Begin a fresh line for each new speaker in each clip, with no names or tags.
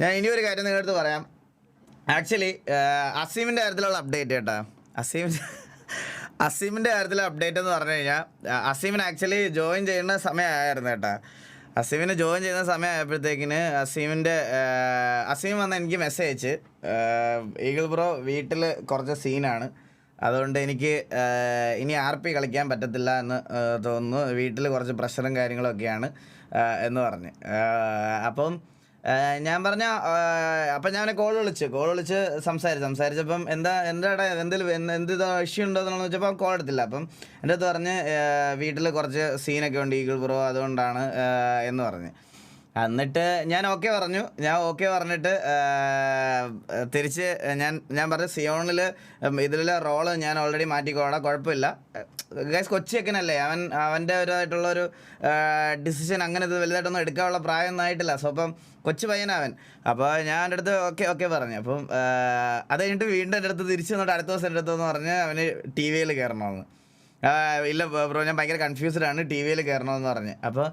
ഞാൻ ഇനി ഒരു കാര്യം നിങ്ങളുടെ അടുത്ത് പറയാം. ആക്ച്വലി അസീമിന്റെ കാര്യത്തിലുള്ള അപ്ഡേറ്റ് കേട്ടോ. അസീം അസീമിന്റെ കാര്യത്തിലെ അപ്ഡേറ്റ് എന്ന് പറഞ്ഞു കഴിഞ്ഞാൽ അസീമിന് ആക്ച്വലി ജോയിൻ ചെയ്യുന്ന സമയമായിരുന്നു കേട്ടോ. അസീമിന് ജോയിൻ ചെയ്യുന്ന സമയമായപ്പോഴത്തേക്കിന് അസീമിന്റെ അസീം വന്ന് എനിക്ക് മെസ്സേജ് അയച്ച് ഈഗിൾ ബ്രോ വീട്ടിൽ കുറച്ച് സീനാണ് അതുകൊണ്ട് എനിക്ക് ഇനി ആർ പി കളിക്കാൻ പറ്റത്തില്ല എന്ന് തോന്നുന്നു. വീട്ടിൽ കുറച്ച് പ്രഷറും കാര്യങ്ങളൊക്കെയാണ് എന്ന് പറഞ്ഞ്. അപ്പം ഞാൻ പറഞ്ഞ അപ്പം ഞാൻ കോൾ വിളിച്ചു കോൾ വിളിച്ച് സംസാരിച്ചു സംസാരിച്ചപ്പം എന്താ എന്താടാ എന്തെങ്കിലും എന്ത് എന്ത് ഇഷ്യൂ ഉണ്ടോ എന്നുള്ളത് വെച്ചപ്പോൾ കോൾ എടുത്തില്ല. അപ്പം എന്റെ അടുത്ത് പറഞ്ഞ് വീട്ടിൽ കുറച്ച് സീനൊക്കെ ഉണ്ട് ഈഗിൾ ബ്രോ അതുകൊണ്ടാണ് എന്ന് പറഞ്ഞ്. എന്നിട്ട് ഞാൻ ഓക്കെ പറഞ്ഞു. ഞാൻ ഓക്കെ പറഞ്ഞിട്ട് തിരിച്ച് ഞാൻ ഞാൻ പറഞ്ഞു സിയോണിൽ ഇതിലെ റോൾ ഞാൻ ഓൾറെഡി മാറ്റിക്കോളാം കുഴപ്പമില്ല. ഗൈസ് കൊച്ചിയൊക്കെനല്ലേ അവൻ അവന്റെ ഒരായിട്ടുള്ള ഒരു ഡിസിഷൻ അങ്ങനെ ഇത് വലുതായിട്ടൊന്നും എടുക്കാനുള്ള പ്രായമൊന്നും ആയിട്ടില്ല. സോ അപ്പം കൊച്ചു പയ്യനവൻ അപ്പോൾ ഞാൻ എന്റെ അടുത്ത് ഓക്കെ ഓക്കെ പറഞ്ഞു. അപ്പം അത് കഴിഞ്ഞിട്ട് വീണ്ടും എന്റെ അടുത്ത് തിരിച്ച് വന്നിട്ട് അടുത്ത ദിവസം എന്റെ അടുത്ത് എന്ന് പറഞ്ഞ് അവന് ടി വിയിൽ കയറണമെന്ന് ഇല്ല ബ്രോ ഞാൻ ഭയങ്കര കൺഫ്യൂസ്ഡ് ആണ് ടി വിയിൽ കയറണമെന്ന് പറഞ്ഞ്. അപ്പോൾ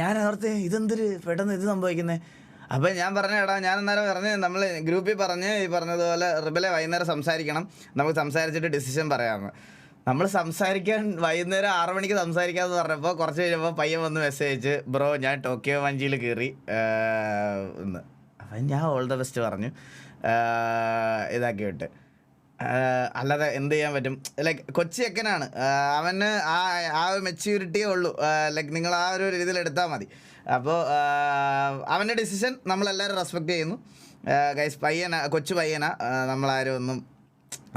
ഞാൻ ഓർത്ത് ഇതെന്തൊരു പെട്ടെന്ന് ഇത് സംഭവിക്കുന്നത് അപ്പോൾ ഞാൻ പറഞ്ഞ എടാ ഞാൻ അന്നേരം പറഞ്ഞ് നമ്മൾ ഗ്രൂപ്പിൽ പറഞ്ഞ് ഈ പറഞ്ഞതുപോലെ റിബലെ വൈകുന്നേരം സംസാരിക്കണം. നമുക്ക് സംസാരിച്ചിട്ട് ഡിസിഷൻ പറയാമെന്ന് നമ്മൾ സംസാരിക്കാൻ വൈകുന്നേരം ആറു മണിക്ക് സംസാരിക്കാമെന്ന് പറഞ്ഞപ്പോൾ കുറച്ച് കഴിയുമ്പോൾ പയ്യൻ വന്ന് മെസ്സേജ് അയച്ച് ബ്രോ ഞാൻ ടോക്കിയോ വഞ്ചിയിൽ കയറി എന്ന് അപ്പം ഞാൻ ഓൾ ദ ബെസ്റ്റ് പറഞ്ഞു. ഇതാക്കി വിട്ട് അല്ലാതെ എന്ത് ചെയ്യാൻ പറ്റും? ലൈക് കൊച്ചിയക്കനാണ് അവന് ആ ആ ഒരു മെച്യൂരിറ്റിയേ ഉള്ളൂ. ലൈക് നിങ്ങൾ ആ ഒരു രീതിയിൽ എടുത്താൽ മതി. അപ്പോൾ അവന്റെ ഡിസിഷൻ നമ്മളെല്ലാവരും റെസ്പെക്ട് ചെയ്യുന്നു. ഗൈസ് പയ്യന കൊച്ചു പയ്യന. നമ്മളാരും ഒന്നും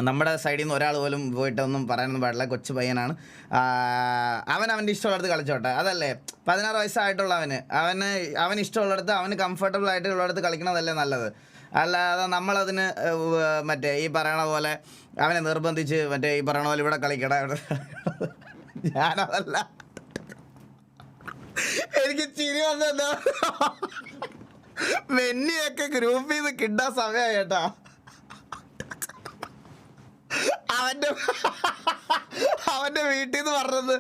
നമ്മുടെ സൈഡിൽ നിന്ന് ഒരാൾ പോലും പോയിട്ടൊന്നും പറയാനൊന്നും പാടില്ല. കൊച്ചു പയ്യനാണ്. അവൻ അവന്റെ ഇഷ്ടമുള്ളടത്ത് കളിച്ചോട്ടെ. അതല്ലേ? പതിനാറ് വയസ്സായിട്ടുള്ള അവന് അവന് അവൻ ഇഷ്ടമുള്ളിടത്ത് അവന് കംഫർട്ടബിൾ ആയിട്ട് ഉള്ളിടത്ത് കളിക്കണതല്ലേ നല്ലത്? അല്ലാതെ നമ്മളതിന് മറ്റേ ഈ പറയണ പോലെ അവനെ നിർബന്ധിച്ച് മറ്റേ ഈ പറയണ പോലെ ഇവിടെ കളിക്കട. ഇവിടെ ഞാനതല്ല. എനിക്ക് ചിരി വന്നെന്താ? വെന്നിയൊക്കെ ഗ്രൂപ്പിൽ നിന്ന് കിട്ടാൻ സമയമായി അവന്റെ അവന്റെ വീട്ടിൽ നിന്ന് പറഞ്ഞത്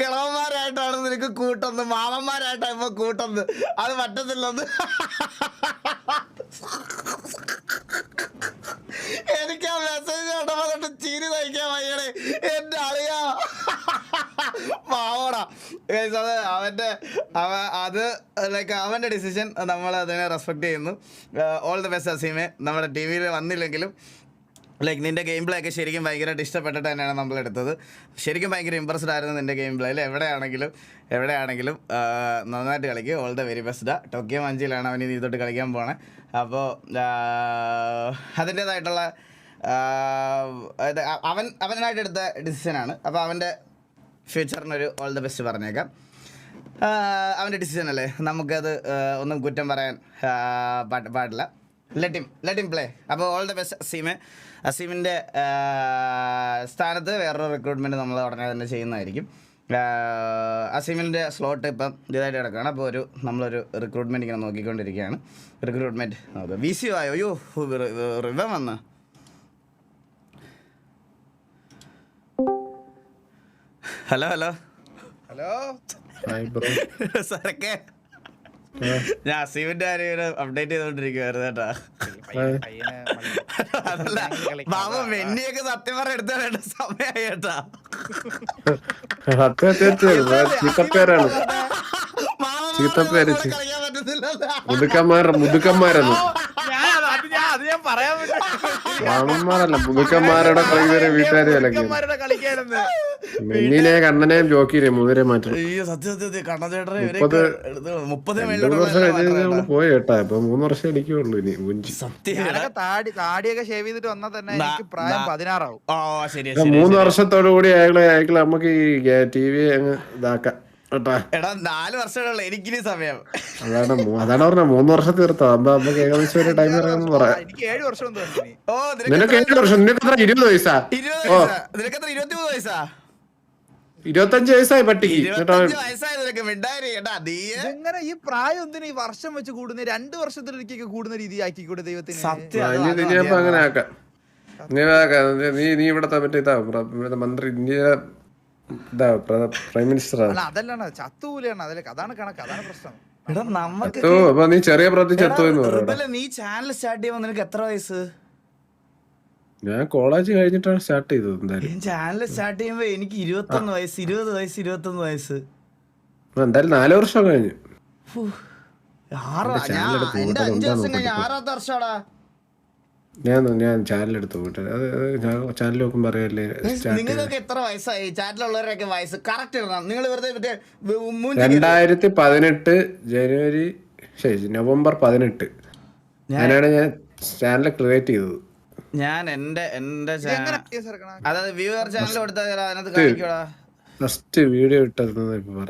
കിളവന്മാരായിട്ടാണ് നിനക്ക് കൂട്ടുന്നത് മാമന്മാരായിട്ടാണ് ഇപ്പൊ കൂട്ടുന്നത് അത് പറ്റത്തില്ലെന്ന്. എനിക്ക് ആ മെസ്സേജ് കണ്ടപ്പോ തൊട്ട് ചിരി തയ്ക്കാൻ വയ്യണേ എന്റെ പാവടാ. Guys, അത് അവന്റെ അവ അത് ലൈക്ക് അവന്റെ ഡിസിഷൻ നമ്മൾ അതിനെ റെസ്പെക്ട് ചെയ്യുന്നു ഓൾ ദ ബെസ്റ്റ് അസീമെ. നമ്മുടെ ടി വിയിൽ വന്നില്ലെങ്കിലും ലൈക്ക് നിന്റെ ഗെയിം പ്ലേ ഒക്കെ ശരിക്കും ഭയങ്കരമായിട്ട് ഇഷ്ടപ്പെട്ടിട്ട് തന്നെയാണ് നമ്മൾ എടുത്തത്. ശരിക്കും ഭയങ്കര ഇമ്പ്രസ്ഡ് ആയിരുന്നു നിന്റെ ഗെയിം പ്ലേയിൽ എവിടെയാണെങ്കിലും എവിടെയാണെങ്കിലും നന്നായിട്ട് കളിക്കും. All the very best Tokyo മഞ്ചിയിലാണ് അവൻ ഇനി തൊട്ട് കളിക്കാൻ പോണേ. അപ്പോൾ അതിന്റേതായിട്ടുള്ള അവൻ അവനായിട്ട് എടുത്ത ഡിസിഷനാണ് അപ്പോൾ അവന്റെ ഫ്യൂച്ചറിനൊരു ഓൾ ദ ബെസ്റ്റ് പറഞ്ഞേക്കാം. അവന്റെ ഡിസിഷൻ അല്ലേ? നമുക്കത് ഒന്നും കുറ്റം പറയാൻ പാടില്ല. Let him let him play അപ്പോൾ ഓൾ ദ ബെസ്റ്റ് അസീമ് അസീമിന്റെ സ്ഥാനത്ത് വേറൊരു റിക്രൂട്ട്മെന്റ് നമ്മൾ ഉടനെ തന്നെ ചെയ്യുന്നതായിരിക്കും. അസീമിന്റെ സ്ലോട്ട് ഇപ്പം ഇതായിട്ട് കിടക്കുകയാണ്. അപ്പോൾ ഒരു നമ്മളൊരു റിക്രൂട്ട്മെന്റ് ഇങ്ങനെ നോക്കിക്കൊണ്ടിരിക്കുകയാണ്. റിക്രൂട്ട്മെന്റ് നോക്കുക വി സി ആയോ? അയ്യോ റിവ വന്ന്. ഹലോ ഹലോ
ഹലോ
സാറൊക്കെ ഞാൻ അസീമിന്റെ കാര്യം അപ്ഡേറ്റ് ചെയ്തോണ്ടിരിക്കുവായിരുന്നു കേട്ടാ. അതല്ല ബാബു വെന്നിയൊക്കെ സത്യം പറഞ്ഞ എടുത്ത സമയമായി കേട്ടാ.
സത്യം ചീത്തപ്പേരാണ്. ചീത്തപ്പേര് ചീ-
കളിക്കാൻ പറ്റത്തില്ല
മുതുക്കന്മാർ മുതുക്കന്മാരെന്ന്
ഞാൻ അത് അത് ഞാൻ അത് ഞാൻ പറയാൻ പറ്റും.
വാണന്മാരല്ല മുതുക്കന്മാരുടെ വിലക്കിയത്
കളിക്കാരുടെ കളിക്കാനെന്ന്
മെന്നിനെ കണ്ണനെയും ജോക്കിനെയും മുതിരെ മാറ്റണം
അയ്യോ സത്യം സത്യം
മുപ്പത് പോയി കേട്ടാ. ഇപ്പൊ മൂന്ന് വർഷം അടിക്കുള്ളൂ ഇനി മുഞ്ചി.
താടി താടിയൊക്കെ ഷേവ് ചെയ്തിട്ട് വന്നാൽ തന്നെ എനിക്ക് പ്രായം പതിനാറാവും.
മൂന്ന് വർഷത്തോടു കൂടി അയാളെ അയാൾ നമുക്ക് ഈ ടി വി അങ്ങ് ഇതാക്കാം
എടാ നാല് വർഷമുള്ള എനിക്കിനി സമയം.
അതാണ് മൂ- അതാണ് പറഞ്ഞ മൂന്ന് വർഷം തീർത്തോ? നമുക്ക് ഏകദേശം ഒരു ടൈം ഇറങ്ങുന്നു പറയാം.
എനിക്ക് ഏഴ് വർഷം
നിനക്ക് ഏഴ് വർഷം? നിനക്ക് എത്ര? ഇരുപത് വയസ്സാ?
ഇരുപത് വയസ്സാ? ഇരുപത്തി മൂന്ന് വയസ്സാ?
ഇരുപത്തഞ്ച് വയസ്സായി പട്ടിക്ക്.
ഇങ്ങനെ ഈ പ്രായം എന്തിനാ ഈ വർഷം വെച്ച് കൂടുന്ന രണ്ട് വർഷത്തിലൊരിക്കൊക്കെ കൂടുന്ന രീതി ആക്കിക്കൂടെ ദൈവത്തിന്?
സത്യം.
അങ്ങനെ ആക്കാം. നീ നീ ഇവിടത്തെ മറ്റേ ഇതാ ഇവിടുത്തെ മന്ത്രി ഇന്ത്യ ഇതാ പ്രൈം മിനിസ്റ്റർ
അല്ല അതല്ലാണ് ചത്തൂലാണ് അതല്ലേ അതാണ് കണക്ക് അതാണ് പ്രശ്നം.
എടാ നമുക്ക്
ഓ അപ്പൊ നീ ചെറിയ പ്രതി ചത്തു എന്ന് പറയടാ
നീ ചാനൽ സ്റ്റാർട്ട് ചെയ്യുമ്പോ നിനക്ക് എത്ര വയസ്സ്?
ഞാൻ കോളേജ് കഴിഞ്ഞിട്ടാണ് സ്റ്റാർട്ട് ചെയ്തത് എന്തായാലും.
ചാനൽ സ്റ്റാർട്ട് ചെയ്യുമ്പോ എനിക്ക് ഇരുപത്തൊന്ന് വയസ്സ് ഇരുപത് വയസ്സ് ഇരുപത്തൊന്ന് വയസ്സ്.
എന്തായാലും നാല് വർഷം കഴിഞ്ഞു.
ഞാൻ
ഞാൻ ചാനൽ എടുത്തു പോയിട്ട് അത് ചാനൽ നോക്കുമ്പോ അറിയാല്ലേ
നിങ്ങൾക്ക് എത്ര വയസ്സായി? ചാനലുള്ളവരൊക്കെ വയസ്സ് കറക്റ്റ് നിങ്ങൾ വെറുതെ
രണ്ടായിരത്തി പതിനെട്ട് ജനുവരി ശരി നവംബർ പതിനെട്ട്. ഞാനാണ് ഞാൻ ചാനൽ ക്രിയേറ്റ് ചെയ്തത്.
ഞാൻ എന്റെ എന്റെ? അതായത് വ്യൂവർ ചാനൽ കൊടുത്താൽ അതിനകത്ത് കാണിക്കൂടാ.
ഫസ്റ്റ് വീഡിയോ ഇട്ടത് ഇപ്പൊ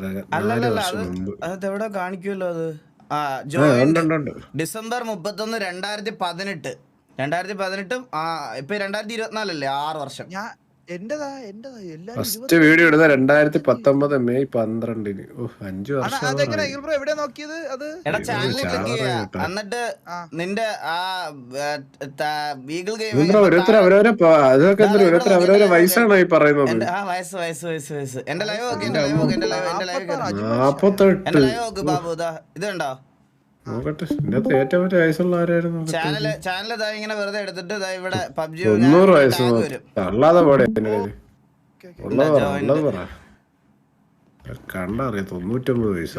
എവിടെ കാണിക്കുമല്ലോ അത് ആ ജോയിൻ ഡിസംബർ മുപ്പത്തൊന്ന് രണ്ടായിരത്തി പതിനെട്ട്. രണ്ടായിരത്തി പതിനെട്ടും ഇപ്പൊ രണ്ടായിരത്തി ഇരുപത്തിനാലല്ലേ? ആറ് വർഷം.
ഫസ്റ്റ് വീഡിയോ ഇടുന്ന രണ്ടായിരത്തി പത്തൊമ്പത് മെയ് പന്ത്രണ്ടിന്. ഓ അഞ്ചു വർഷം
എന്നിട്ട്. നിന്റെ ആ വീഗിൾ
ഇതെന്താ ഓരോരുത്തർ അവരവരെ അതൊക്കെ എന്താ ഓരോരുത്തർ അവരവരെ വയസ്സാണ് ഈ പറയുന്നത്.
എന്റെ ആ വയസ്സ് വയസ്സ് വയസ്സ് വയസ്സ്. എന്റെ ലൈവ് നോക്ക് എന്റെ ലൈവ് നോക്ക് എന്റെ ലൈവ് എന്റെ ലൈവ്
നാപ്പത്താറ്
നാപ്പത്തെട്ട്.
എന്റെ ലൈവ് നോക്ക് ബാബു ഇതാ ഇത് കണ്ടോ?
നോക്കട്ടെ. ഇതിന്റെ അകത്ത് ഏറ്റവും വലിയ വയസ്സുള്ള ആരായിരുന്നു നോക്കട്ടെ.
ചാനൽ ചാനൽ ഇതാ ഇങ്ങനെ വെറുതെ എടുത്തിട്ട് ഇതാ ഇവിടെ പബ്ജി
തൊണ്ണൂറ് വയസ്സ്
ടാഗ്
നോക്ക്.
വരും.
തള്ളാതെ പോടെ എന്റെ കയ്യിൽ
ഓക്കേ, ഓക്കേ.
ഉള്ളത് പറ
joint.
ഉള്ളത് പറ കണ്ടറിയാം തൊണ്ണൂറ്റൊമ്പത് വയസ്സ്.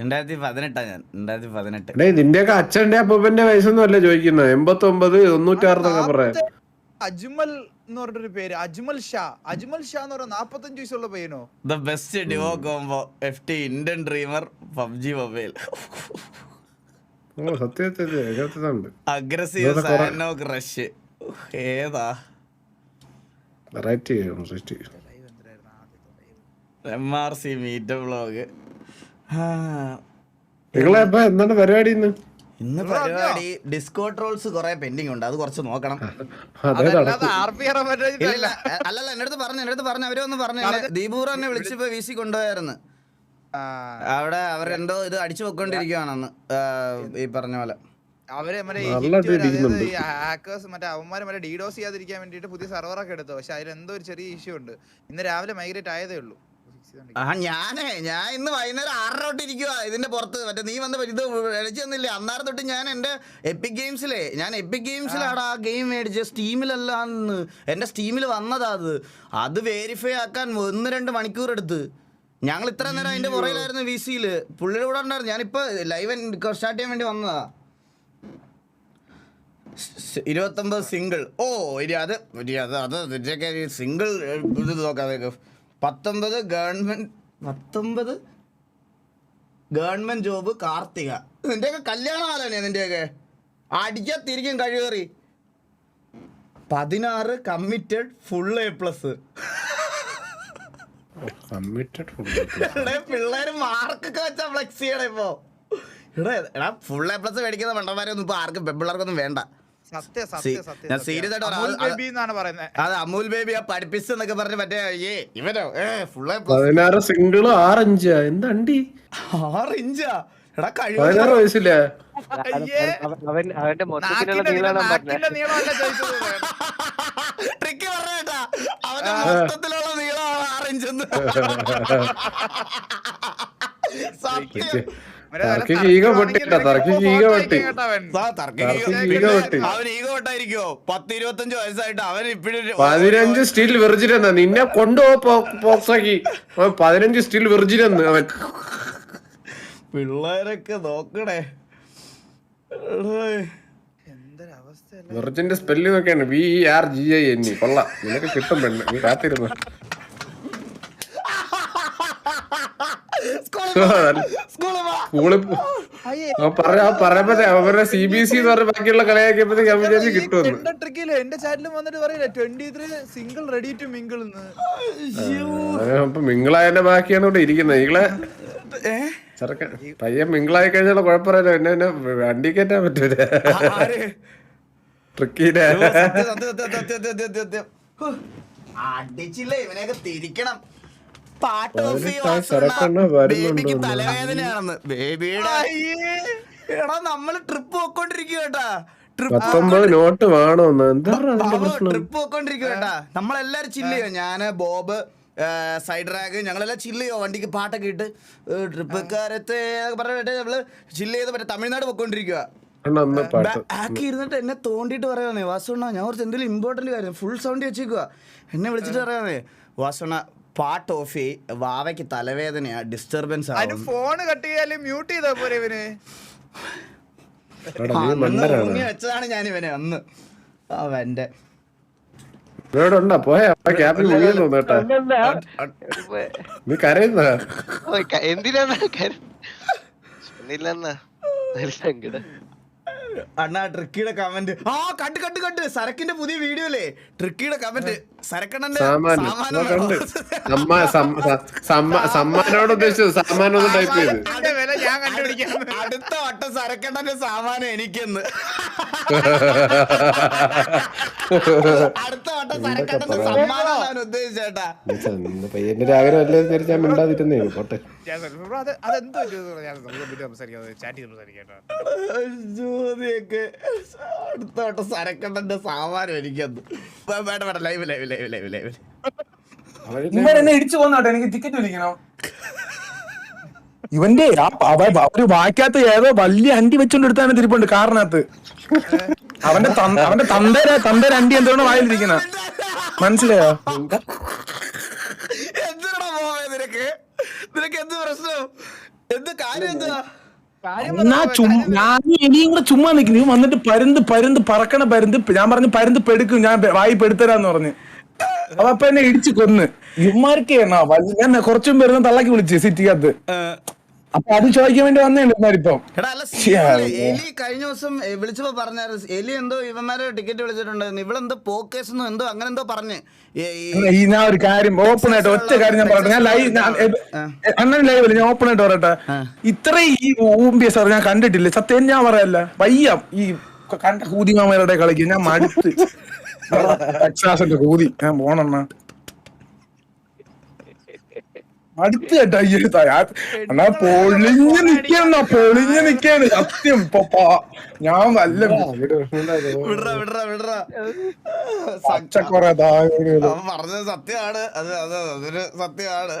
രണ്ടായിരത്തി
പതിനെട്ടാ ഞാൻ രണ്ടായിരത്തി പതിനെട്ട്
നിന്റെയൊക്കെ അച്ഛന്റെ അപ്പൂപ്പന്റെ വയസ്സൊന്നും അല്ല ചോദിക്കുന്നത്. എൺപത്തി ഒമ്പത് തൊണ്ണൂറ്റാറെന്നൊക്കെ പറയാം.
അജ്മൽ എന്ന് പറഞ്ഞൊരു പേര്. അജ്മൽ ഷാ. അജ്മൽ ഷാ എന്ന് പറഞ്ഞ നാപ്പത്തഞ്ച് വയസ്സുള്ള പയ്യനോ?
The best ഡിവോ combo F T Indian dreamer PUBG mobile aggressive സാനോ crush ഏതാ?
Variety
M R C meet blog
നിങ്ങളെ എന്താണ് പരിപാടി ഇന്ന്?
ഇന്ന് പരിപാടി ഡിസ്കോ ട്രോൾസ് കുറെ പെൻഡിങ് ഉണ്ട്. അത് കുറച്ച് നോക്കണം. അല്ലല്ല എന്നടുത്ത് അടുത്ത് പറഞ്ഞു എന്നടുത്ത് പറഞ്ഞു. അവരൊന്ന് പറഞ്ഞു ദീപൂർ എന്നെ വിളിച്ചിപ്പോ വി സി കൊണ്ടുപോയായിരുന്നു. അവിടെ അവരെന്തോ ഇത് അടിച്ചു പൊക്കൊണ്ടിരിക്കുവാണെന്ന് ഈ പറഞ്ഞ പോലെ.
അവർ
ഹാക്കേഴ്സ് മറ്റേ അവന്മാര് മറ്റേ ഡീഡോസ് ചെയ്യാതിരിക്കാൻ വേണ്ടിട്ട് പുതിയ സെർവറൊക്കെ എടുത്തു. പക്ഷെ അതിൽ എന്തോ ഒരു ചെറിയ ഇഷ്യൂ ഉണ്ട്. ഇന്ന് രാവിലെ മൈഗ്രേറ്റ് ആയതേ ഉള്ളൂ.
ആ ഞാനേ ഞാൻ ഇന്ന് വൈകുന്നേരം ആറര തൊട്ട് ഇരിക്കുക ഇതിന്റെ പുറത്ത് മറ്റേ നീ വന്ന് ഇത് ഇഴച്ചു തന്നില്ലേ? അന്നേരം തൊട്ട് ഞാൻ എന്റെ എപ്പിക് ഗെയിംസിലെ ഞാൻ എപ്പിക് ഗെയിംസിലാണ് ആ. ഗെയിം മേടിച്ച് സ്റ്റീമിലല്ലാന്ന് എന്റെ സ്റ്റീമിൽ വന്നതാ അത്. അത് വെരിഫൈ ആക്കാൻ ഒന്ന് രണ്ട് മണിക്കൂർ എടുത്ത്. ഞങ്ങൾ ഇത്ര നേരം അതിന്റെ പുറകിലായിരുന്നു വി സിയിൽ പുള്ളിയുടെ കൂടെ ഉണ്ടായിരുന്നു. ഞാനിപ്പോ ലൈവ് സ്റ്റാർട്ട് ചെയ്യാൻ വേണ്ടി വന്നതാ. ഇരുപത്തൊമ്പത് സിംഗിൾ ഓ ഇനി അത് അത് അത് സിംഗിൾ ഇത് നോക്കാതെ പത്തൊമ്പത് ഗവൺമെന്റ് പത്തൊമ്പത് ഗവൺമെന്റ് ജോബ് കാർത്തിക. നിന്റെയൊക്കെ കല്യാണമാലേ നിന്റെയൊക്കെ? അടിക്കാൻ തിരിക്കും കഴിവേറി. പതിനാറ് കമ്മിറ്റഡ് ഫുൾ എ പ്ലസ് പിള്ളേര് മാർക്കൊക്കെ വെച്ചാ ഫ്ലെക്സ് ചെയ്യണേ ഇപ്പോ. എടാ ഫുൾ എ പ്ലസ് മേടിക്കുന്ന മണ്ടന്മാരൊന്നും ഇപ്പൊ ആർക്കും പെമ്പിള്ളേർക്കൊന്നും വേണ്ട. ഞാൻ
സത്യം.
serious ആയിട്ട് അത് അമൂൽ ബേബി ആ പഠിപ്പിച്ച് എന്നൊക്കെ പറഞ്ഞ് മറ്റേ ഏ ഇവനോ? ഏ പ്ലസ്
പതിനാറ് സിംഗിൾ ആറഞ്ചാ. എന്താണ്ടി
ആറ് ഇഞ്ചാ എടാ കഴിവ്
പതിനാറ് വയസ്സില്ലേ.
അവൻ അവന്റെ മൊത്തത്തിലുള്ള നീളമാണ് പറഞ്ഞത്
ട്രിക്ക് പറഞ്ഞേട്ടാ അവന്റെ മൊത്തത്തിലുള്ള നീളമാണ് ആറ് ഇഞ്ചെന്ന് സത്യം
മറ്റേ നല്ല
തർക്കിക്ക് ഈഗോ പൊട്ടിട്ടാ തർക്കിക്ക് ഈഗോ പൊട്ടി.
അവൻ.
ആ, തർക്കിക്ക്
തർക്കിക്ക് ഈഗോ പൊട്ടി.
അവൻ ഈഗോ പൊട്ടായിരിക്കോ പത്ത് ഇരുപത്തഞ്ച് വയസ്സായിട്ട് അവൻ ഇപ്പോഴും
പതിനഞ്ച് സ്റ്റിൽ വെർജിൻ എന്നാ. നിന്നെ കൊണ്ടുപോ പോക്സാക്കി പതിനഞ്ച് സ്റ്റിൽ വെർജിൻ എന്ന് അവൻ.
പിള്ളേരൊക്കെ നോക്കണേ.
വെറിജിന്റെ സ്പെല്ലിംഗ് ഒക്കെയാണ് V R G I N കൊള്ളാം. നിനക്ക് കിട്ടും പെണ്ണ്. നീ കാത്തിരുന്നു
സ്കൂളിൽ പോ. സ്കൂളിൽ പോ.
സ്കൂളിൽ പോ-
അയ്യേ
അവൻ പറഞ്ഞ അവൻ പറഞ്ഞപ്പോ അവരുടെ സി ബി എസ് പറഞ്ഞ ബാക്കിയുള്ള കളിയാക്കിയപ്പോഴത്തേക്ക് അവൻ വിചാരിച്ച് കിട്ടുമെന്ന്.
എന്റെ ട്രിക്കിൽ എന്റെ ചാറ്റിലും വന്നിട്ട് പറയില്ല twenty three single ready to mingle
അയ്യോ.
അപ്പൊ ബാക്കിയാണ് ഇവിടെ ഇരിക്കുന്നത് നിങ്ങളെ? ചെറുക്കൻ പയ്യൻ മിങ്കിളായി കഴിഞ്ഞാൽ കുഴപ്പമില്ല എന്നെ എന്നെ വണ്ടി കയറ്റാൻ പറ്റൂല.
ട്രിക്കിന്റെ. അടിച്ചില്ലേ ഇവനെയൊക്കെ തിരിക്കണം. പാട്ട് ബേബിക്ക് തലവേദനയാണെന്ന്. ബേബിയുടെ എടാ നമ്മൾ ട്രിപ്പ് പോയിക്കൊണ്ടിരിക്കുക കേട്ടാ. ട്രിപ്പ്
പത്തൊമ്പത് നോട്ട് എന്താ
ട്രിപ്പ് പോയിക്കൊണ്ടിരിക്കുക കേട്ടാ. നമ്മളെല്ലാരും ചില്ലയോ ഞാൻ ബോബ് സൈഡ് റാഗ് ഞങ്ങളെല്ലാം ചില്ലയോ ചെയ്യോ? വണ്ടിക്ക് പാട്ടൊക്കെ ഇട്ട് ട്രിപ്പുകാരത്തെ പറഞ്ഞിട്ട് നമ്മൾ ചില്ല് ചെയ്ത് മറ്റേ തമിഴ്നാട് പൊക്കോണ്ടിരിക്കുക
അണ്ണാ പാട്ട്.
ആക്കി ഇരുന്നിട്ട് എന്നെ തോണ്ടിട്ട് പറയാന്നേ വാസുണ്ണ ഞാൻ കുറച്ച് എന്തെങ്കിലും ഇമ്പോർട്ടന്റ് കാര്യം ഫുൾ സൗണ്ട് വെച്ചേക്കുക എന്നെ വിളിച്ചിട്ട് പറയാന്നേ വാസുണ്ണ പാട്ട് ഓഫ് ചെയ് വാവയ്ക്ക് തലവേദനയാ ഡിസ്റ്റർബൻസ് ആണ്
ഫോൺ കട്ട് ചെയ്താലും മ്യൂട്ട് ചെയ്താ പോരെ ഇവന്?
വെച്ചതാണ് ഞാൻ ഇവനെ അന്ന്. അവന്റെ
എന്തിനാ പോയാ നീ കരയുന്ന
സങ്കടം.
അണ്ണാ ട്രിക്കിയുടെ കമന്റ് ആ കണ്ട് കണ്ട് കണ്ട്. സരക്കിന്റെ പുതിയ വീഡിയോ അല്ലേ ട്രിക്കിയുടെ കമന്റ് സരക്കണ്ണന്റെ
സമ്മാനോട് ഉദ്ദേശിച്ചത്. സമ്മാനം ഒന്ന് ടൈപ്പ് ചെയ്ത്.
അടുത്ത വട്ടം സരക്കണ്ടന്റെ സാമാനം എനിക്കെന്ന്. അടുത്ത വട്ടം സരക്കണ്ടന്റെ സമ്മാനം ഞാൻ ഉദ്ദേശിച്ചേട്ടാ
പയ്യന്റെ ഒരു ആഗ്രഹമല്ലേ എന്ന് വിചാരിച്ച് ഞാൻ മിണ്ടാതിരുന്നേ. പോട്ടെ.
ഞാൻ "ബ്രോ, അത് അതെന്തോ ഞാൻ സംസാരിക്കാം ചാറ്റ് ചെയ്ത് സംസാരിക്കാം
ജ്യോതിയൊക്കെ അടുത്ത വട്ടം സരക്കണ്ടന്റെ സാമാനം എനിക്കെന്ന്. വേണ്ട വേണ്ട live live live live live
ഇടിച്ചു പോന്നോട്ടെ എനിക്ക് ടിക്കറ്റ് വിളിക്കണം? ഇവന്റെ അവർ വായിക്കാത്ത ഏതോ വലിയ അണ്ടി വെച്ചോണ്ട് എടുത്താണ് തിരിപ്പുണ്ട് കാറിനകത്ത്. അവന്റെ തന്ത- അവന്റെ തന്തര തന്തര അണ്ടി എന്തുകൊണ്ട് വായിലിരിക്കണ മനസ്സിലായോ?
എന്തിനാ പോവേ നിനക്ക്? നിനക്ക് എന്ത് പ്രശ്നം? എന്ത് കാര്യം എന്താ?
ഞാൻ ഇനിയും കൂടെ ചുമ്മാ നിൽക്കുന്നു ഇവൻ വന്നിട്ട് പരുന്ത് പരുന്ത് പറക്കണ പരുന്ത് ഞാൻ പറഞ്ഞു പരുന്ത് പെടുക്കും. ഞാൻ വായി പെടുത്തരാന്ന് പറഞ്ഞു. അപ്പൊ അപ്പൊ എന്നെ ഇടിച്ചു കൊന്ന്. ഇവന്മാർക്ക് ഞാൻ കുറച്ചും പേര് തള്ളാക്കി വിളിച്ച് സിറ്റിക്കകത്ത്. അപ്പൊ അത് ചോദിക്കാൻ വേണ്ടി
അല്ല എലി കഴിഞ്ഞ ദിവസം വിളിച്ചപ്പോ പറഞ്ഞായിരുന്നു എലി എന്തോ ഇവന്മാരെ ടിക്കറ്റ് വിളിച്ചിട്ടുണ്ടായിരുന്നു. ഇവളെന്തോ പോക്കേസ് എന്തോ അങ്ങനെ എന്തോ പറഞ്ഞു. ഈ-
ഞാൻ ഒരു കാര്യം ഓപ്പൺ ആയിട്ട് ഒറ്റ കാര്യം ഞാൻ പറഞ്ഞു ഞാൻ ലൈവ് അണ്ണൻ ലൈവ് ഞാൻ ഓപ്പൺ ആയിട്ട് പറയട്ടെ. ഇത്രയും ഈ ഊമ്പിയ സാർ ഞാൻ കണ്ടിട്ടില്ല. സത്യം ഞാൻ പറയല്ല. വയ്യ. ഈ കണ്ട കൂതി മാമയുടെ കളിക്ക്. ഞാൻ മടുത്ത്. ടെക്സാസിന്റെ കൂതി ഞാൻ പോണെണ്ണ. അടുത്ത് ഈ ഒരു അണ്ണാ പൊളിഞ്ഞ് നിക്കാണ് പൊളിഞ്ഞ് നിക്കാണ്. സത്യം ഇപ്പൊ ഞാൻ താഴെ
പറഞ്ഞത് സത്യമാണ്. അത് അത് അതൊരു സത്യമാണ്.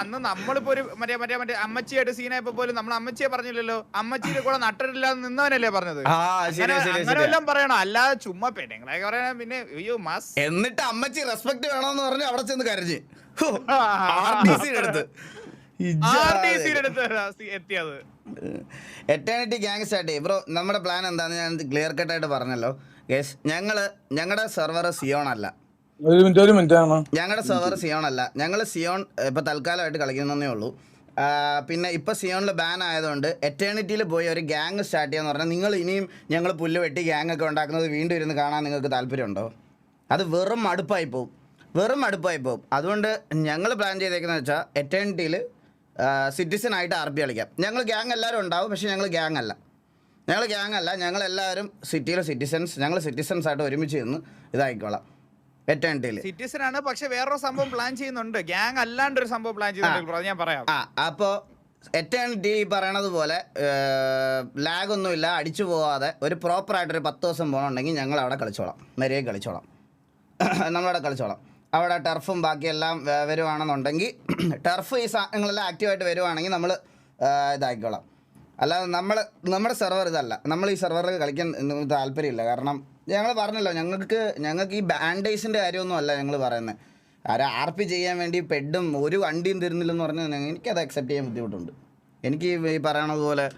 അന്ന് നമ്മളിപ്പോ ഒരു മറ്റേ മറ്റേ മറ്റേ അമ്മച്ചിയായിട്ട് സീനായപ്പോ പോലും നമ്മൾ അമ്മച്ചിയെ പറഞ്ഞില്ലല്ലോ. അമ്മച്ചിയുടെ കൂടെ നട്ടിട്ടില്ല നിന്നവനല്ലേ പറഞ്ഞത്.
ആ ശരി
അങ്ങനെ
ശരി
അങ്ങനെ
ശരി.
എല്ലാം പറയണം? അല്ലാതെ ചുമ്മാ പെണ്ണുങ്ങളൊക്കെ പറയണ പിന്നെ അയ്യോ മാസ്.
എന്നിട്ട് അമ്മച്ചി റെസ്പെക്ട് വേണമെന്ന് പറഞ്ഞ് അവിടെ ചെന്ന് കരഞ്ഞ്. അടുത്ത്. എറ്റേണിറ്റി ഗ്യാങ് സ്റ്റാർട്ട് ചെയ്യും ബ്രോ നമ്മുടെ പ്ലാൻ എന്താണെന്ന് ഞാൻ ക്ലിയർ കട്ടായിട്ട് പറഞ്ഞല്ലോ. ഗേസ് ഞങ്ങൾ ഞങ്ങളുടെ സെർവർ സിയോൺ അല്ല. ഞങ്ങളുടെ സെർവർ സിയോൺ അല്ല ഞങ്ങൾ സിയോൺ ഇപ്പൊ തൽക്കാലമായിട്ട് കളിക്കുന്നതേ ഉള്ളൂ. പിന്നെ ഇപ്പൊ സിയോണിൽ ബാൻ ആയതുകൊണ്ട് എറ്റേണിറ്റിയിൽ പോയി ഒരു ഗ്യാങ് സ്റ്റാർട്ട് ചെയ്യാന്ന് പറഞ്ഞാൽ നിങ്ങൾ ഇനിയും ഞങ്ങൾ പുല്ല് വെട്ടി ഗ്യാങ് ഒക്കെ ഉണ്ടാക്കുന്നത് വീണ്ടും ഇരുന്ന് കാണാൻ നിങ്ങൾക്ക് താല്പര്യമുണ്ടോ? അത് വെറും മടുപ്പായി പോവും. വെറും മടുപ്പായി പോവും. അതുകൊണ്ട് ഞങ്ങൾ പ്ലാൻ ചെയ്തേക്കുന്നത് വെച്ചാൽ എറ്റേണിറ്റിയിൽ സിറ്റിസൺ ആയിട്ട് ആർ പി കളിക്കാം. ഞങ്ങൾ ഗ്യാങ് എല്ലാവരും ഉണ്ടാവും പക്ഷേ ഞങ്ങൾ ഗ്യാങ് അല്ല. ഞങ്ങൾ ഗ്യാങ് അല്ല. ഞങ്ങൾ എല്ലാവരും സിറ്റിയിലെ സിറ്റിസൺസ് ഞങ്ങൾ സിറ്റിസൺസ് ആയിട്ട് ഒരുമിച്ച് നിന്ന് ഇതായിക്കോളാം എറ്റേണിറ്റിയിൽ
സിറ്റിസൺ ആണ് പക്ഷെ വേറൊരു സംഭവം പ്ലാൻ ചെയ്യുന്നുണ്ട്. ഗ്യാങ് അല്ലാണ്ട് ഒരു സംഭവം പ്ലാൻ ചെയ്യുന്നുണ്ട്. ഞാൻ പറയാം.
ആ അപ്പോൾ എറ്റേണിറ്റി ഈ പറയണത് പോലെ ലാഗ് ഒന്നുമില്ല അടിച്ചു പോവാതെ ഒരു പ്രോപ്പറായിട്ടൊരു പത്ത് ദിവസം പോകണമെങ്കിൽ ഞങ്ങൾ അവിടെ കളിച്ചോളാം. മര്യാദ കളിച്ചോളാം. നമ്മളവിടെ കളിച്ചോളാം. അവിടെ ടർഫും ബാക്കിയെല്ലാം വരുവാണെന്നുണ്ടെങ്കിൽ ടർഫ് ഈ സാധനങ്ങളെല്ലാം ആക്റ്റീവായിട്ട് വരുവാണെങ്കിൽ നമ്മൾ ഇതാക്കിക്കോളാം അല്ലാതെ നമ്മൾ നമ്മുടെ സെർവർ ഇതല്ല. നമ്മൾ ഈ സെർവറിൽ കളിക്കാൻ താല്പര്യമില്ല. കാരണം ഞങ്ങൾ പറഞ്ഞല്ലോ ഞങ്ങൾക്ക് ഞങ്ങൾക്ക് ഈ ബാൻഡേഴ്സിന്റെ കാര്യമൊന്നും അല്ല ഞങ്ങൾ പറയുന്നത്. ആരെ ആർ പി ചെയ്യാൻ വേണ്ടി പെഡും ഒരു വണ്ടിയും തരുന്നില്ലെന്ന് പറഞ്ഞാൽ എനിക്കത് അക്സെപ്റ്റ് ചെയ്യാൻ ബുദ്ധിമുട്ടുണ്ട്. എനിക്ക് ഈ- പറയണത് പോലെ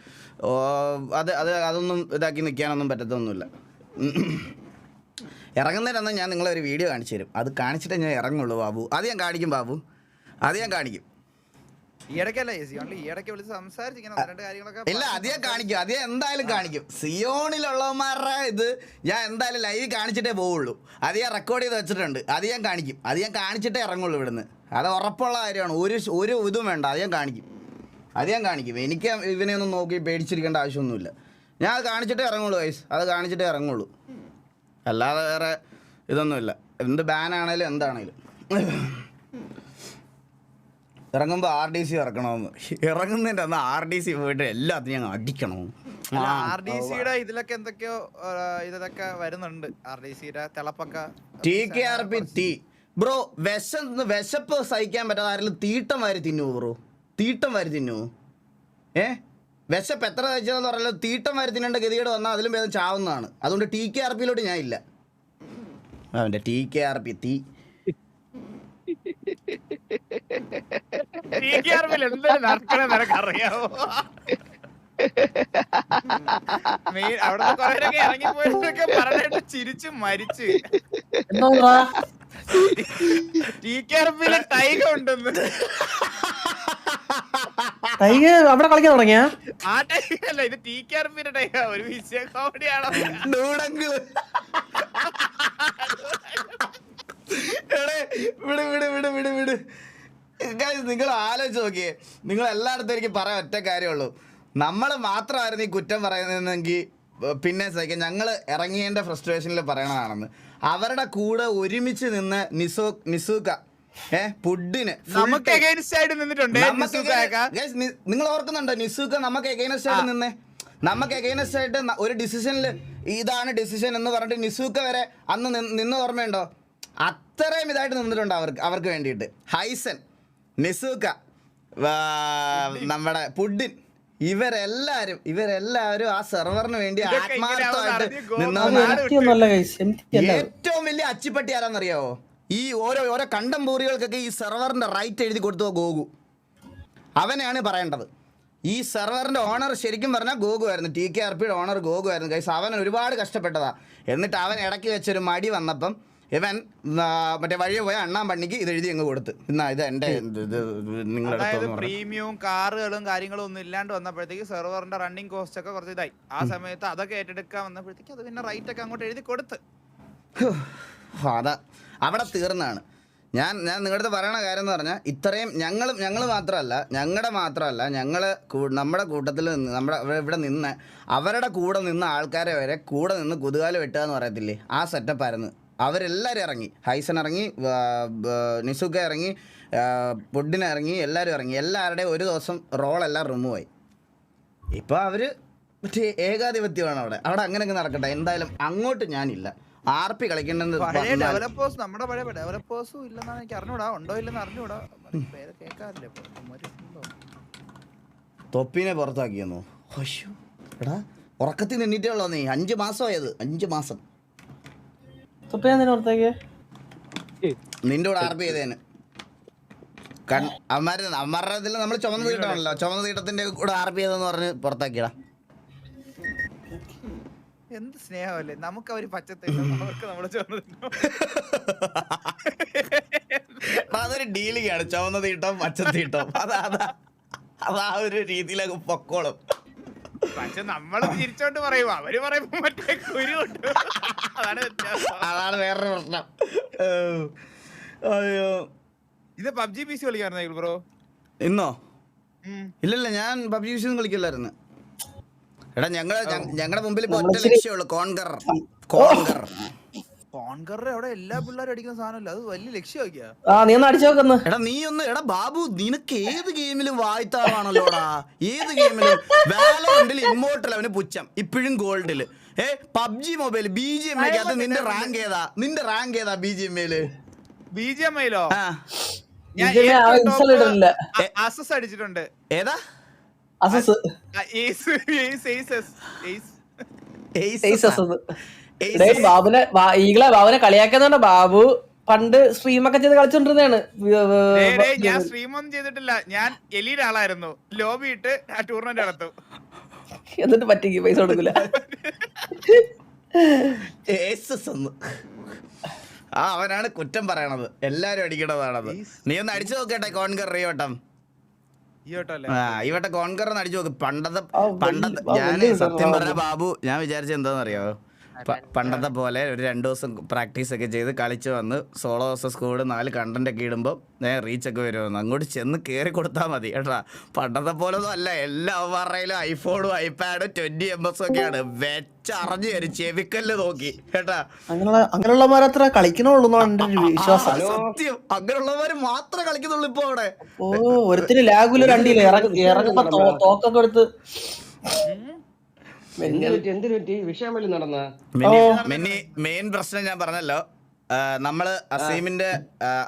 അത് അത് അതൊന്നും ഇതാക്കി നിൽക്കാനൊന്നും പറ്റത്തൊന്നുമില്ല. ഇറങ്ങുന്നതിനൊന്നും ഞാൻ നിങ്ങളെ ഒരു വീഡിയോ കാണിച്ചു തരും അത് കാണിച്ചിട്ടേ ഞാൻ ഇറങ്ങുള്ളൂ ബാബു. അത് ഞാൻ കാണിക്കും ബാബു. അത് ഞാൻ കാണിക്കും. ഇല്ല കാണിക്കും എന്തായാലും കാണിക്കും. സിയോണിലുള്ളവന്മാരുടെ ഇത് ഞാൻ എന്തായാലും ലൈവ് കാണിച്ചിട്ടേ പോവുള്ളൂ. അത് ഞാൻ റെക്കോർഡ് ചെയ്ത് വെച്ചിട്ടുണ്ട്. അത് ഞാൻ കാണിക്കും. അത് ഞാൻ കാണിച്ചിട്ടേ ഇറങ്ങുള്ളൂ ഇവിടുന്ന്. അത് ഉറപ്പുള്ള കാര്യമാണ്. ഒരു ഒരു ഇതും വേണ്ട. അത് ഞാൻ കാണിക്കും. അത് ഞാൻ കാണിക്കും. എനിക്ക് ഇവനെ ഒന്നും നോക്കി പേടിച്ചിരിക്കേണ്ട ആവശ്യമൊന്നുമില്ല. ഞാൻ അത് കാണിച്ചിട്ടേ ഇറങ്ങുള്ളൂ വൈസ് അത് കാണിച്ചിട്ടേ ഇറങ്ങുള്ളൂ. അല്ലാതെ വേറെ ഇതൊന്നുമില്ല. എന്ത് ബാനാണേലും എന്താണേലും. ഇറങ്ങുമ്പോൾ ആർ ഡി സി ഇറക്കണമെന്ന്. ഇറങ്ങുന്നതിന്റെ അന്ന് ആർ ഡി സി പോയിട്ട് എല്ലാത്തിനും ഞങ്ങൾ അടിക്കണം.
ആർ ഡി സിയുടെ ഇതിലൊക്കെ എന്തൊക്കെയോ ഇതിലൊക്കെ വരുന്നുണ്ട്. ആർ ഡി സിയുടെ തിളപ്പൊക്കെ
T K R P T bro വിശന്ന് വിശപ്പ് സഹിക്കാൻ പറ്റാതെ ആരെങ്കിലും തീട്ടം വാരി തിന്നുവോ ബ്രോ? തീട്ടം വാരി തിന്നുവോ ഏ? വിശപ്പ് എത്ര കഴിച്ചതെന്ന് പറഞ്ഞാൽ തീട്ടം വാരി തിന്നേണ്ട ഗതികേട് വന്നാൽ അതിലും ഭേദം ചാവുന്നതാണ്. അതുകൊണ്ട് ടി കെ ആർ പിയിലോട്ട് ഞാൻ ഇല്ല. അവന്റെ ടി കെ ആർ പി തീ
എന്തൊരു നടക്കണേ നിനക്കറിയാവോ? മെയിൻ അവിടുന്ന് കുറേയൊക്കെ ഇറങ്ങിപ്പോയതൊക്കെ പറഞ്ഞിട്ട് ചിരിച്ച് മരിച്ച്.
എന്താ?
ടി കെ ആർ പിയിലെ ടൈഗ ഉണ്ടെന്ന്.
ടൈഗ അവിടെ കളിക്കാൻ തുടങ്ങിയ?
ആ ടൈഗ അല്ല ഇത് ടി കെ ആർ പിന്നെ ടൈഗ ഒരു വിഷയ കോമഡിയാണോ
ഇവിടെ വിട് വിട് വിട് വിട് വിട്. നിങ്ങൾ ആലോചിച്ച് നോക്കിയേ. നിങ്ങൾ എല്ലായിടത്തും എനിക്ക് പറയാൻ ഒറ്റ കാര്യമുള്ളൂ. നമ്മൾ മാത്രമായിരുന്നു ഈ കുറ്റം പറയുന്നതെങ്കിൽ പിന്നെ സഹിക്കാം. ഞങ്ങൾ ഇറങ്ങിയതിന്റെ ഫ്രസ്ട്രേഷനിൽ പറയണതാണെന്ന്. അവരുടെ കൂടെ ഒരുമിച്ച് നിന്ന് നിസോ നിസൂക്ക ഏ പുഡിന്
നമുക്ക് എഗൈൻസ്റ്റ് ആയിട്ട് നിന്നിട്ടുണ്ട്.
നിങ്ങൾ ഓർക്കുന്നുണ്ടോ? നിസൂക്ക നമുക്ക് എഗൈനസ്റ്റ് ആയിട്ട് നിന്നേ? നമുക്ക് എഗൈനസ്റ്റ് ആയിട്ട് ഒരു ഡിസിഷനിൽ ഇതാണ് ഡിസിഷൻ എന്ന് പറഞ്ഞിട്ട് നിസൂക്ക വരെ അന്ന് നിന്ന് ഓർമ്മയുണ്ടോ? അത്രയും ഇതായിട്ട് നിന്നിട്ടുണ്ട് അവർക്ക് അവർക്ക് വേണ്ടിയിട്ട്. ഹൈസൻ. നിസൂക്ക. വാ- നമ്മുടെ പുഡിൻ. ഇവരെല്ലാരും ഇവരെല്ലാവരും ആ സെർവറിന് വേണ്ടി ആത്മാർത്ഥമായിട്ട് ഏറ്റവും വലിയ അച്ചിപ്പട്ടി ആരാന്നറിയാവോ? ഈ ഓരോ ഓരോ കണ്ടംപൂറികൾക്കൊക്കെ ഈ സെർവറിന്റെ റൈറ്റ് എഴുതി കൊടുത്തോ ഗോഗു അവനെയാണ് പറയേണ്ടത്. ഈ സെർവറിന്റെ ഓണർ ശരിക്കും പറഞ്ഞാൽ ഗോഗു ആയിരുന്നു. ടി കെ ആർ പിയുടെ ഓണർ ഗോഗു ആയിരുന്നു. കൈസ് അവൻ ഒരുപാട് കഷ്ടപ്പെട്ടതാ. എന്നിട്ട് അവൻ ഇടയ്ക്ക് വെച്ചൊരു മടി വന്നപ്പം ഇവൻ മറ്റേ വഴിയെ പോയ അണ്ണാൻ പണിക്ക് ഇത് എഴുതി അങ്ങ് കൊടുത്ത്. എന്നാ ഇത് എന്റെ ഇത് നിങ്ങളുടെ
പ്രീമിയവും കാറുകളും കാര്യങ്ങളും ഒന്നും ഇല്ലാണ്ട് വന്നപ്പോഴത്തേക്ക് സെർവറിന്റെ റണ്ണിങ് കോസ്റ്റ് ഒക്കെ കുറച്ച് ഇതായി. ആ സമയത്ത് അതൊക്കെ ഏറ്റെടുക്കാൻ വന്നപ്പോഴത്തേക്ക് അത് പിന്നെ റൈറ്റ് ഒക്കെ അങ്ങോട്ട് എഴുതി കൊടുത്ത്.
അതാ അവിടെ തീർന്നാണ്. ഞാൻ ഞാൻ നിങ്ങളുടെ അടുത്ത് പറയണ കാര്യം എന്ന് പറഞ്ഞാൽ ഇത്രയും ഞങ്ങളും ഞങ്ങൾ മാത്രമല്ല ഞങ്ങളുടെ മാത്രമല്ല ഞങ്ങൾ നമ്മുടെ കൂട്ടത്തിൽ നിന്ന് നമ്മുടെ ഇവിടെ- ഇവിടെ നിന്ന് അവരുടെ കൂടെ നിന്ന ആൾക്കാരെ വരെ കൂടെ നിന്ന് കുതുകാൽ വെട്ടുക എന്ന് പറയത്തില്ലേ? ആ സെറ്റപ്പായിരുന്നു അവരെല്ലാവരും ഇറങ്ങി. ഹൈസൻ ഇറങ്ങി നിസുഖ ഇറങ്ങി പുഡിന് ഇറങ്ങി എല്ലാവരും ഇറങ്ങി. എല്ലാവരുടെയും ഒരു ദിവസം റോളെല്ലാം റിമൂവ് ആയി ഇപ്പോൾ അവർ മറ്റേ ഏകാധിപത്യമാണ് അവിടെ. അവിടെ അങ്ങനെയൊക്കെ നടക്കട്ടെ. എന്തായാലും അങ്ങോട്ട് ഞാനില്ല. ആർ പി കളിക്കേണ്ടത്
ഡെവലപ്പേഴ്സ് നമ്മുടെ പഴയ ഡെവലപ്പേഴ്സും ഇല്ലെന്നാണ് എനിക്ക് അറിഞ്ഞൂടാ. ഉണ്ടോ ഇല്ലെന്ന് അറിഞ്ഞൂടാ. പേര് കേൾക്കാറില്ല?
തൊപ്പിനെ പുറത്താക്കിയെന്നോ? എടാ ഉറക്കത്തിൽ നിന്നിട്ടേ ഉള്ളോ നീ? അഞ്ച് മാസമായത്. അഞ്ച് മാസം. നിന്റെ കൂടെ ആർ പി ചെയ്തേന്. കൺ അമ്മാരുടെ ഇതിൽ നമ്മൾ ചുമന്ന തീട്ടമാണല്ലോ. ചുമന്ന തീട്ടത്തിന്റെ കൂടെ ആർ പി ചെയ്തെന്ന് പറഞ്ഞ് പുറത്താക്കിയടാ.
എന്ത് സ്നേഹമല്ലേ? നമുക്ക് അവർ നമ്മൾ
എടാ, അതൊരു ഡീലിങ്ങാണ്. ചുവന്ന തീട്ടം പച്ച തീട്ടം അതാ അതാ അതാ ഒരു രീതിയിലൊക്കെ പൊക്കോളും.
പക്ഷെ നമ്മൾ തിരിച്ചോണ്ട് പറയും അവർ പറയുമ്പോ മറ്റേ കുരു അതാണ്
അതാണ് വേറൊരു പ്രശ്നം. അയ്യോ.
ഇത് പബ്ജി പി സി കളിക്കാറുണ്ടായിരുന്നു ബ്രോ?
ഇന്നോ? ഇല്ലല്ല ഞാൻ പബ്ജി പി സി ഒന്നും കളിക്കില്ലായിരുന്നു. എടാ ഞങ്ങൾ ഞങ്ങളുടെ മുമ്പിൽ ഇപ്പൊ ഒറ്റ ലക്ഷ്യമുള്ളൂ കോൺകർ കോൺകർ
കോൺകറിന്റെ അവിടെ എല്ലാ പിള്ളേരും അടിക്കുന്ന സാധനമല്ല. അത് വലിയ ലക്ഷ്യമാക്കിയാ.
ആ നീ ഒന്ന് അടിച്ചു നോക്കുന്നു
എടാ നീ ഒന്ന് എടാ ബാബു നിനക്ക് ഏത് ഗെയിമിലും വായ്ത്താളാണല്ലോടാ ഏത് ഗെയിമിലും? വാലോണ്ടിൽ ഇമ്മോർട്ടൽ അവന് പുച്ഛം. ഇപ്പോഴും ഗോൾഡിൽ ഏ PUBG mobile B G M അത് നിന്റെ റാങ്ക് ഏതാ? നിന്റെ റാങ്ക് ഏതാ ബി ജി എം ഐയിൽ
ബി ജി എം ഞാൻ. അസസ് അടിച്ചിട്ടുണ്ട്.
ഏതാ?
Aces
ace
ace
ace ace
ace ബാബുനെ ഈകളെ ബാബുനെ കളിയാക്കുന്നുണ്ട് ബാബു പണ്ട് സ്ട്രീം ഒക്കെ ചെയ്ത് കളിച്ചോണ്ടിരുന്നതാണ്.
ഞാൻ സ്ട്രീം ഒന്നും ചെയ്തിട്ടില്ല. ഞാൻ എലിയുടെ ആളായിരുന്നു. ലോബി ഇട്ട് ആ ടൂർണമെന്റ് നടത്തും.
എന്നിട്ട് പറ്റിക്ക് പൈസ കൊടുക്കില്ല
ആ അവനാണ് കുറ്റം പറയണത്. എല്ലാരും അടിക്കണതാണത് നീ ഒന്ന് അടിച്ചു നോക്കട്ടെ കോൺകർ ഈ വട്ടം.
ഈ
ആ ഈ വട്ടം കോൺകർ ഒന്ന് അടിച്ചു നോക്ക്. പണ്ടത്തെ പണ്ടത്തെ ഞാൻ സത്യം. പറഞ്ഞ ബാബു ഞാൻ വിചാരിച്ച എന്താന്നറിയാവോ പ- പണ്ടത്തെ പോലെ ഒരു രണ്ടു ദിവസം പ്രാക്ടീസ് ഒക്കെ ചെയ്ത് കളിച്ച് വന്ന് സോളോ ദിവസം സ്കൂളിൽ നാല് കണ്ടന്റ് ഒക്കെ ഇടുമ്പോൾ ഞാൻ റീച്ച് ഒക്കെ വരുമെന്ന്. അങ്ങോട്ട് ചെന്ന് കയറി കൊടുത്താൽ മതി കേട്ടാ. പണ്ടത്തെ പോലെ ഒന്നും അല്ല. എല്ലാ അവന്മാരുടെയിലും ഐഫോണും ഐപാഡും ട്വന്റി എം എസ് ഒക്കെയാണ് വെച്ചറിഞ്ഞു തരും ചെവിക്കല്ല് നോക്കി കേട്ടാ.
അങ്ങനെയുള്ള അങ്ങനെയുള്ളമാരത്ര കളിക്കണുള്ളൂ ഒരു വിശ്വാസം.
സത്യം. അങ്ങനെയുള്ളവര് മാത്രമേ കളിക്കുന്നുള്ളൂ ഇപ്പൊ അവിടെ.
ഓ ഒരുത്തിന് ലാഗുല രണ്ടില്ല ഇറങ്ങി ഇറങ്ങുമ്പോ തോക്കൊക്കെ എടുത്ത്.
എന്ത് പറ്റി? എന്തിനു പറ്റി? വിഷയം വല്ലതും നടന്ന
മെയിൻ പ്രശ്നം ഞാൻ പറഞ്ഞല്ലോ. നമ്മൾ അസീമിന്റെ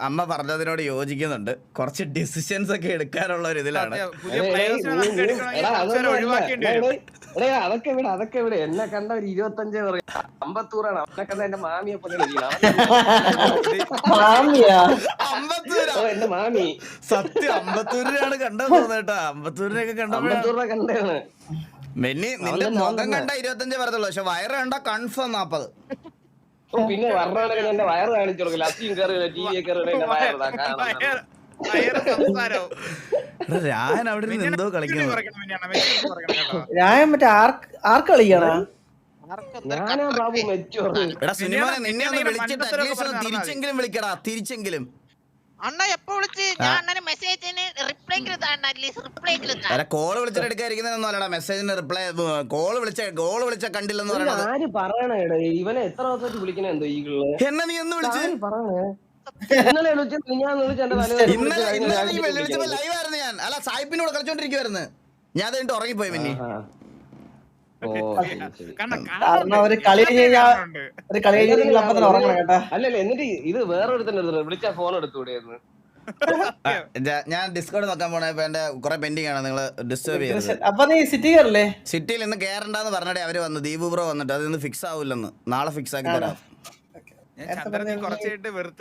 അമ്മ പറഞ്ഞതിനോട് യോജിക്കുന്നുണ്ട്. കുറച്ച് ഡിസിഷൻസ് ഒക്കെ എടുക്കാനുള്ള ഒരു ഇതിലാണ്.
അതൊക്കെ ഇവിടെ അതൊക്കെ ഇവിടെ എന്നെ കണ്ട ഒരു ഇരുപത്തഞ്ച് പറയും അമ്പത്തൂറാണ്. അവനെ കണ്ട എന്റെ മാമിയെ പോലെ എന്റെ മാമി.
സത്യം അമ്പത്തൂരിനാണ് കണ്ടത് തോന്നേട്ടാ അമ്പത്തൂരിനൊക്കെ
അമ്പത്തൂറിനെ കണ്ടാണ്
മെന്നി നിന്റെ മുഖം കണ്ട ഇരുപത്തഞ്ചേ പറയത്തുള്ളൂ പക്ഷെ വയറ് കണ്ട കൺഫേം നാപ്പത്.
പിന്നെ വർണാണെങ്കിൽ എന്റെ വയറ് കാണിച്ചു കൊടുക്കില്ല. അസിയും കയറി ടി വി കയറി എന്റെ വയറ് ഇതാ കാണുന്നത്.
വയറ്- വയറ് സംസാരവും.
എടാ, ഞാൻ അവിടെ നിന്ന് എന്തോ കളിക്കുന്നു.
മറ്റേ ആർക്ക് ആർക്ക് കളിക്കണ?
ഞാനാ ബാബു മെച്ചോർ.
എടാ സിനിമനെ നിന്നെ ഒന്ന് വിളിച്ചിട്ട് തിരിച്ചെങ്കിലും വിളിക്കടാ തിരിച്ചെങ്കിലും.
അണ്ണ എപ്പോ വിളിച്ച്? ഞാൻ അണ്ണന് മെസ്സേജിന് റിപ്ലൈ റിപ്ലൈ
കോൾ വിളിച്ചിട്ട് മെസ്സേജിന് റിപ്ലൈ കോൾ വിളിച്ച കോൾ വിളിച്ച കണ്ടില്ലെന്ന് പറയണത്.
ആര് ഇവനെ എത്ര ദിവസമായിട്ട് വിളിക്കണേ എന്തോ ഈകൾ
എന്നെ നീ എന്ന് വിളിച്ചു?
പറയണേ? ഇന്നലെ ഞാൻ
ഇന്നലെ ലൈവ് ആയിരുന്നു ഞാൻ. അല്ല സായിപ്പിനോട് കളിച്ചോണ്ടിരിക്കുവായിരുന്നു. ഞാൻ ഉറങ്ങിപ്പോയി
പിന്നെ
കാരണം
ഒരു കളി ഒരു കളി കഴിഞ്ഞ് നിങ്ങൾ അപ്പൊ തന്നെ ഉറങ്ങണം കേട്ടാ.
അല്ലല്ല എന്നിട്ട് ഇത് വേറൊരുത്തന്നെ വിളിച്ചാ ഫോൺ എടുത്തുകൂടെയെന്ന്
ഞാൻ ഡിസ്കൗണ്ട് നോക്കാൻ പോണേ ഇപ്പൊ എന്റെ കുറെ പെൻഡിങ് ആണ് നിങ്ങൾ ഡിസ്റ്റർബ് ചെയ്യുന്നത്
അപ്പൊ നീ സിറ്റി കയറില്ലേ
സിറ്റിയിൽ ഇന്ന് കേറണ്ടെന്ന് പറഞ്ഞേ അവർ വന്നു ദീപു ബ്രോ വന്നിട്ട് അത് ഇന്ന് ഫിക്സ് ആവില്ലെന്ന്. നാളെ ഫിക്സ് ആക്കി തരാം.
ഞാൻ ചന്ദ്രൻ നീ കുറച്ചായിട്ട് വെറുതെ